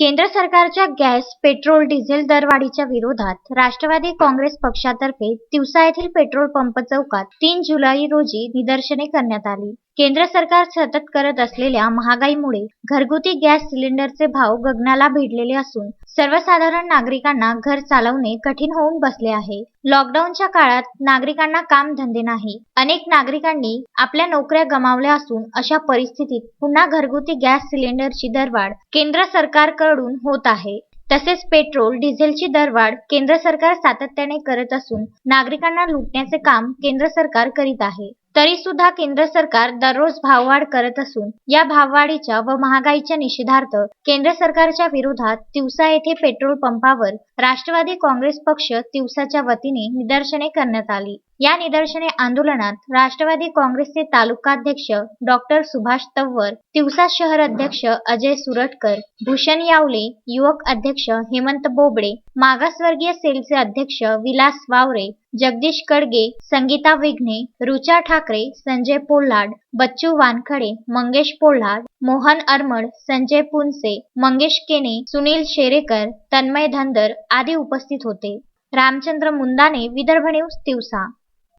केंद्र सरकारच्या gas, petrol, diesel दरवाढीच्या विरोधात राष्ट्रवादी काँग्रेस पक्षातर्फे तिवसा येथील पेट्रोल पंप चौकात तीन जुलै रोजी निदर्शने करण्यात आली. केंद्र सरकार सतत करत असलेल्या महागाईमुळे घरगुती गॅस सिलेंडरचे भाव गगनाला भिडलेले असून सर्वसाधारण नागरिकांना घर चालवणे कठीण होऊन बसले आहे. लॉकडाऊनच्या काळात नागरिकांना काम धंदे नाही. अनेक नागरिकांनी आपल्या नोकऱ्या गमावल्या असून अशा परिस्थितीत पुन्हा घरगुती गॅस सिलेंडरची दरवाढ केंद्र सरकारकडून होत आहे. तसेच पेट्रोल, डिझेलची दरवाढ केंद्र सरकार सातत्याने करत असून नागरिकांना लुटण्याचे काम केंद्र सरकार करीत आहे. तरी सुद्धा केंद्र सरकार दररोज भाववाढ करत असून या भाववाढीच्या व महागाईच्या निषेधार्थ केंद्र सरकारच्या विरोधात तिवसा येथे पेट्रोल पंपावर राष्ट्रवादी काँग्रेस पक्ष तिवसाच्या वतीने निदर्शने करण्यात आली. या निदर्शने आंदोलनात राष्ट्रवादी काँग्रेसचे तालुकाध्यक्ष डॉ. सुभाष तंवर, तिवसा शहर अध्यक्ष अजय सुरटकर, भूषण यावले, युवक अध्यक्ष हेमंत बोबडे, मागासवर्गीय सेलचे अध्यक्ष विलास वावरे, जगदीश कडगे, संगीता विघ्ने, रुचा ठाकरे, संजय पोल्हाड, बच्चू वानखडे, मंगेश पोल्हाड, मोहन अरमड, संजय पुनसे, मंगेश केने, सुनील शेरेकर, तन्मय धनदर आदी उपस्थित होते. रामचंद्र मुंदाने, विदर्भ न्यूज, दिवसा